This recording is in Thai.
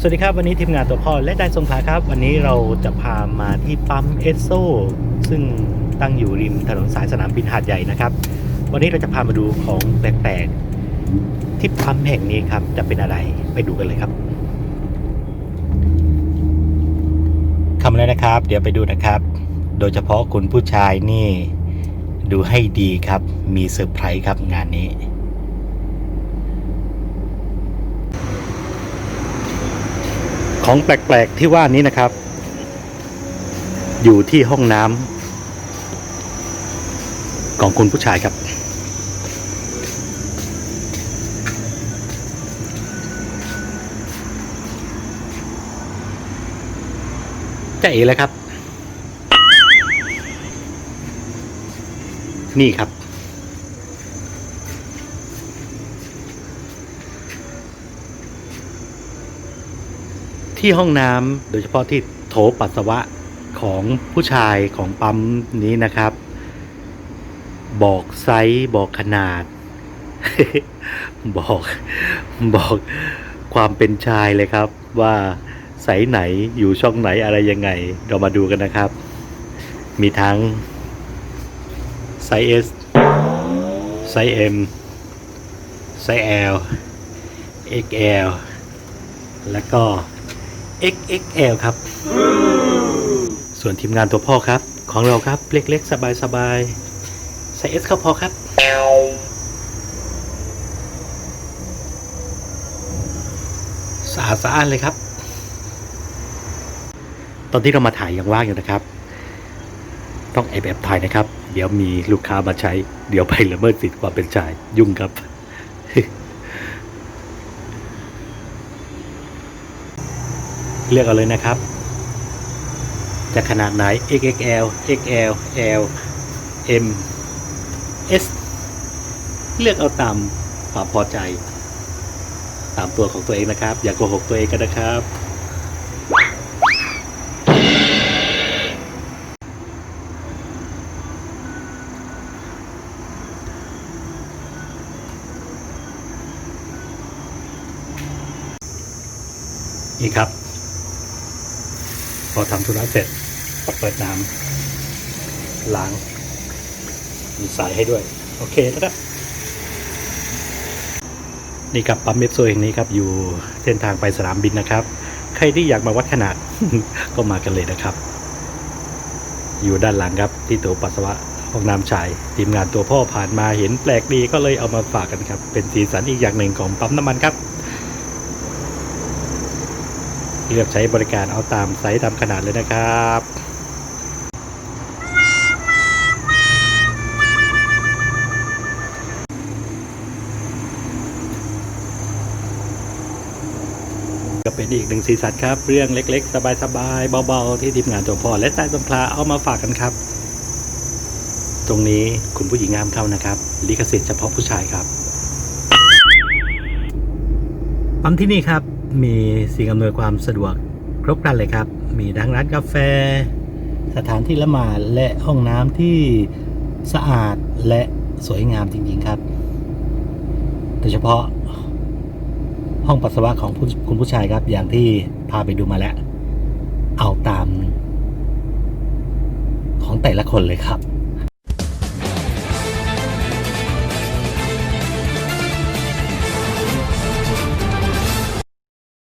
สวัสดีครับ วันนี้ทีมงานตัวพ่อและได้ทรงพาครับ วันนี้เราจะพามาที่ปั๊มเอสโซซึ่งตั้งอยู่ริมถนนสายสนามบินหาดใหญ่นะครับ วันนี้เราจะพามาดูของแปลกๆที่ปั๊มแห่งนี้ครับจะเป็นอะไรไปดูกันเลยครับคำแล้วนะครับ เดี๋ยวไปดูนะครับ โดยเฉพาะคุณผู้ชายนี่ ดูให้ดีครับมีเซอร์ไพรส์ครับงานนี้ ของแปลกๆที่ว่านี้นะครับ อยู่ที่ห้องน้ำของคุณผู้ชายครับ จะเอ๋เลยครับ นี่ครับ ที่ห้องน้ำโดยเฉพาะที่โถปัสสาวะของผู้ชายของปั๊มนี้นะครับ บอกไซส์บอกขนาด บอกบอกความเป็นชายเลยครับ ว่าไซส์ไหนอยู่ช่องไหนอะไรยังไง เรามาดูกันนะครับ มีทั้งไซส์ S ไซส์ M ไซส์ L XL แล้วก็ XXL ครับ ส่วนทีมงานตัวพ่อครับ ของเราครับ เล็กๆ สบายๆ ใส่ S เข้าพอครับ สะอาดสะอ้านเลยครับ ตอนที่เรามาถ่ายยังว่างอยู่นะครับ ต้องแอบแอบถ่ายนะครับ เดี๋ยวมีลูกค้ามาใช้ เดี๋ยวไปละเมิดสิทธิ์ความเป็นชายยุ่งครับ เลือกเอาเลยนะครับ จะขนาดไหน XXL XL L M S เลือกเอาตามความพอใจ ตามตัวของตัวเองนะครับ อย่าโกหกตัวเองกันนะครับ นี่ครับ อทำธุระเสร็จก็เปิดน้ำล้าง มีสายให้ด้วย โอเคนะครับ นี่ครับปั๊มเมฟโซแห่งนี้ครับ อยู่เส้นทางไปสนามบินนะครับ ใครที่อยากมาวัดขนาด ก็มากันเลยนะครับ อยู่ด้านหลังครับที่ตัวปัสสาวะห้องน้ำชายทีมงานตัวพ่อผ่านมาเห็นแปลกดีก็เลยเอามาฝากกันครับ เป็นสีสันอีกอย่างหนึ่งของปั๊มน้ำมันครับ เลือกใช้บริการเอาตามไซส์ตามขนาดเลยนะครับก็เป็นอีกหนึ่งสีสันครับ เรื่องเล็ก ๆ สบายๆเบาๆ ที่ทีมงานตัวพ่อและใต้สงคลาเอามาฝากกันครับ ตรงนี้คุณผู้หญิงงามเข้านะครับ ลิขสิทธิ์เฉพาะผู้ชายครับ ปั๊มที่นี่ครับ มีสิ่งอำนวยความสะดวกครบครันเลยครับ มีทั้งร้านกาแฟ สถานที่ละหมาดและห้องน้ำที่สะอาดและสวยงามจริงๆครับ โดยเฉพาะห้องปัสสาวะของคุณผู้ชายครับ อย่างที่พาไปดูมาแล้ว เอาตาม ของแต่ละคนเลยครับ